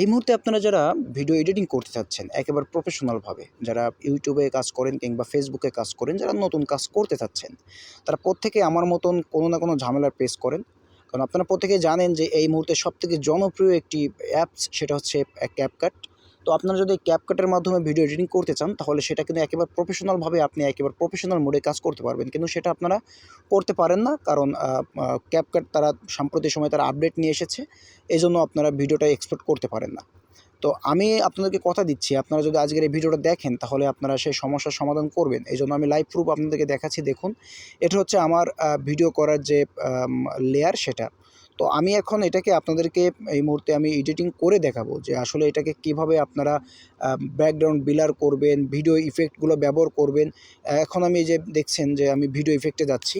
এই মুহূর্তে আপনারা যারা ভিডিও এডিটিং করতে চাচ্ছেন, একেবারে প্রফেশনালভাবে যারা ইউটিউবে কাজ করেন কিংবা ফেসবুকে কাজ করেন, যারা নতুন কাজ করতে চাচ্ছেন, তারা প্রত্যেকে আমার মতন কোনো না কোনো ঝামেলার পেস করেন। কারণ আপনারা প্রত্যেকে জানেন যে এই মুহূর্তে সবথেকে জনপ্রিয় একটি অ্যাপস সেটা হচ্ছে ক্যাপকাট তো আপনারা যদি ক্যাপকাটের মাধ্যমে ভিডিও এডিটিং করতে চান, তাহলে সেটা কিন্তু একেবারে প্রফেশনালভাবে আপনি একেবারে প্রফেশনাল মোডে কাজ করতে পারবেন। কিন্তু সেটা আপনারা করতে পারেন না, কারণ ক্যাপকাট তারা সাম্প্রতিক সময় তারা আপডেট নিয়ে এসেছে এই জন্য আপনারা ভিডিওটা এক্সপোর্ট করতে পারেন না। তো আমি আপনাদেরকে কথা দিচ্ছি, আপনারা যদি আজকের এই ভিডিওটা দেখেন, তাহলে আপনারা সেই সমস্যার সমাধান করবেন। এই জন্য আমি লাইভ প্রুফ আপনাদেরকে দেখাচ্ছি, দেখুন। এটা হচ্ছে আমার ভিডিও করার যে লেয়ার সেটা। তো আমি এখন এটাকে আপনাদেরকে এই মুহূর্তে আমি এডিটিং করে দেখাবো যে আসলে এটাকে কীভাবে আপনারা ব্যাকগ্রাউন্ড বিলার করবেন ভিডিও ইফেক্টগুলো ব্যবহার করবেন। এখন আমি যে দেখছেন যে আমি ভিডিও ইফেক্টে যাচ্ছি।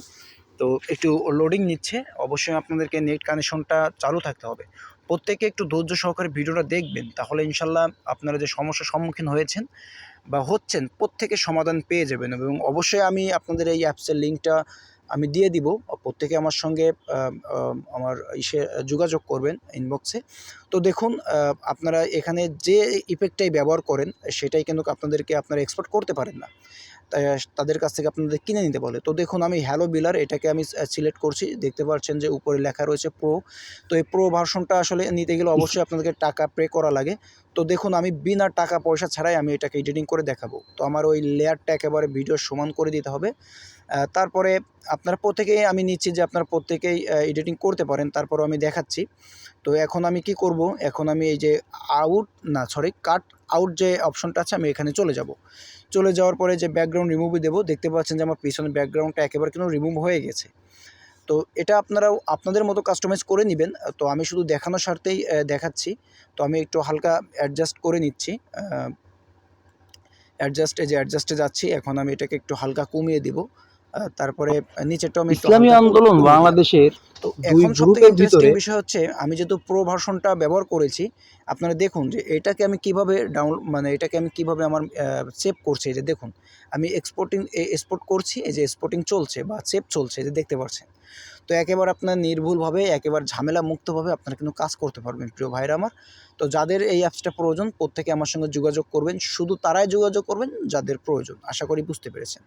তো একটু লোডিং নিচ্ছে। অবশ্যই আপনাদেরকে নেট কানেকশনটা চালু থাকতে হবে। প্রত্যেকে একটু ধৈর্য সহকারে ভিডিওটা দেখবেন। তাহলে ইনশাল্লাহ আপনারা যে সমস্যার সম্মুখীন হয়েছেন বা হচ্ছেন প্রত্যেকে সমাধান পেয়ে যাবেন। এবং অবশ্যই আমি আপনাদের এই অ্যাপসের লিঙ্কটা আমি দিয়ে দিব। প্রত্যেকে আমার সঙ্গে আমার ইসে যোগাযোগ করবেন ইনবক্সে তো দেখুন আপনারা এখানে যে ইফেক্টটাই ব্যবহার করেন, সেটাই কিন্তু আপনাদেরকে আপনারা এক্সপোর্ট করতে পারেন না। তাদের কাছ থেকে আপনাদের কিনে নিতে বলে। তো দেখুন, আমি হ্যালো বিলার এটাকে আমি সিলেক্ট করছি। দেখতে পাচ্ছেন যে উপরে লেখা রয়েছে প্রো তো এই প্রো ভার্সনটা আসলে নিতে গেলে অবশ্যই আপনাদেরকে টাকা পে করা লাগে। তো দেখুন, আমি বিনা টাকা পয়সা ছাড়াই আমি এটাকে এডিটিং করে দেখাবো। তো আমার ওই লেয়ারটা একেবারে ভিডিও সমান করে দিতে হবে। তারপরে আপনারা প্রত্যেকেই আমি নিচ্ছি যে আপনারা প্রত্যেকেই এডিটিং করতে পারেন, তারপরও আমি দেখাচ্ছি। তো এখন আমি কি করব? এখন আমি এই যে আউট না সরি কাট আউট যে অপশনটা আছে, আমি এখানে চলে যাব। চলে যাওয়ার পরে যে ব্যাকগ্রাউন্ড রিমুভই দেবো, দেখতে পাচ্ছেন যে আমার পিছনে ব্যাকগ্রাউন্ডটা একেবারে কিন্তু রিমুভ হয়ে গেছে। তো এটা আপনারাও, আপনাদের মতো কাস্টমাইজ করে নেবেন। তো আমি শুধু দেখানোর স্বার্থেই দেখাচ্ছি। তো আমি একটু হালকা অ্যাডজাস্ট করে নিচ্ছি। অ্যাডজাস্টে যে অ্যাডজাস্টে যাচ্ছি, এখন আমি এটাকে একটু হালকা কমিয়ে দিব। তারপরে নিচেরটা আমি ইসলামী আন্দোলন বাংলাদেশের এখন সবথেকে ইন্টারেস্টিং বিষয় হচ্ছে আমি যেহেতু প্রো ভার্সনটা ব্যবহার করেছি আপনারা দেখুন যে এটাকে আমি কীভাবে ডাউন মানে এটাকে আমি কীভাবে আমার সেভ করছি যে দেখুন আমি এক্সপোর্টিং এক্সপোর্ট করছি এই যে এক্সপোর্টিং চলছে বা সেভ চলছে যে দেখতে পাচ্ছেন। তো একেবারে আপনার নির্ভুলভাবে একেবারে ঝামেলা মুক্তভাবে আপনারা কিন্তু কাজ করতে পারবেন প্রিয় ভাইরা আমার। তো যাদের এই অ্যাপসটা প্রয়োজন প্রত্যেকে আমার সঙ্গে যোগাযোগ করবেন শুধু তারাই যোগাযোগ করবেন যাদের প্রয়োজন আশা করি বুঝতে পেরেছেন।